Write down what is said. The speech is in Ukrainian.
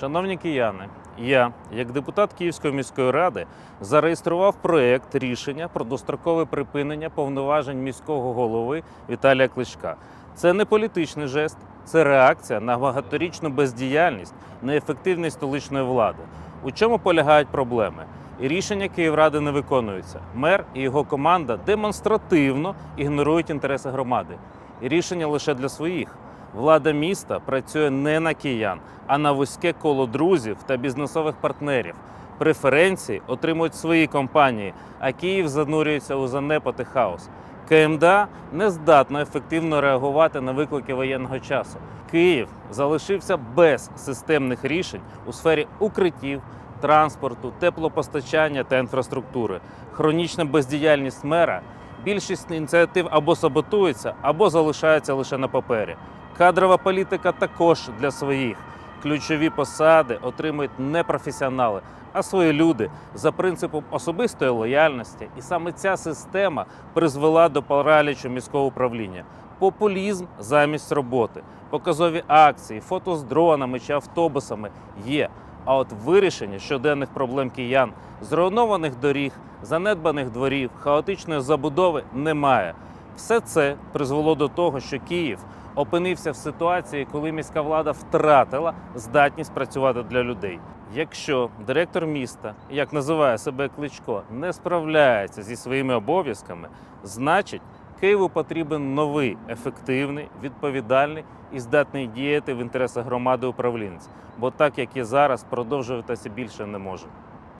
Шановні кияни, я, як депутат Київської міської ради, зареєстрував проєкт рішення про дострокове припинення повноважень міського голови Віталія Кличка. Це не політичний жест, це реакція на багаторічну бездіяльність, неефективність столичної влади. У чому полягають проблеми? Рішення Київради не виконуються. Мер і його команда демонстративно ігнорують інтереси громади. Рішення лише для своїх. Влада міста працює не на киян, а на вузьке коло друзів та бізнесових партнерів. Преференції отримують свої компанії, а Київ занурюється у занепад і хаос. КМДА не здатна ефективно реагувати на виклики воєнного часу. Київ залишився без системних рішень у сфері укриттів, транспорту, теплопостачання та інфраструктури. Хронічна бездіяльність мера. Більшість ініціатив або саботується, або залишається лише на папері. Кадрова політика також для своїх. Ключові посади отримують не професіонали, а свої люди за принципом особистої лояльності. І саме ця система призвела до паралічу міського управління. Популізм замість роботи, показові акції, фото з дронами чи автобусами є. А от вирішення щоденних проблем киян, зруйнованих доріг, занедбаних дворів, хаотичної забудови немає. Все це призвело до того, що Київ опинився в ситуації, коли міська влада втратила здатність працювати для людей. Якщо директор міста, як називає себе Кличко, не справляється зі своїми обов'язками, значить Києву потрібен новий, ефективний, відповідальний і здатний діяти в інтересах громади управлінець. Бо так як і зараз, продовжуватися більше не може.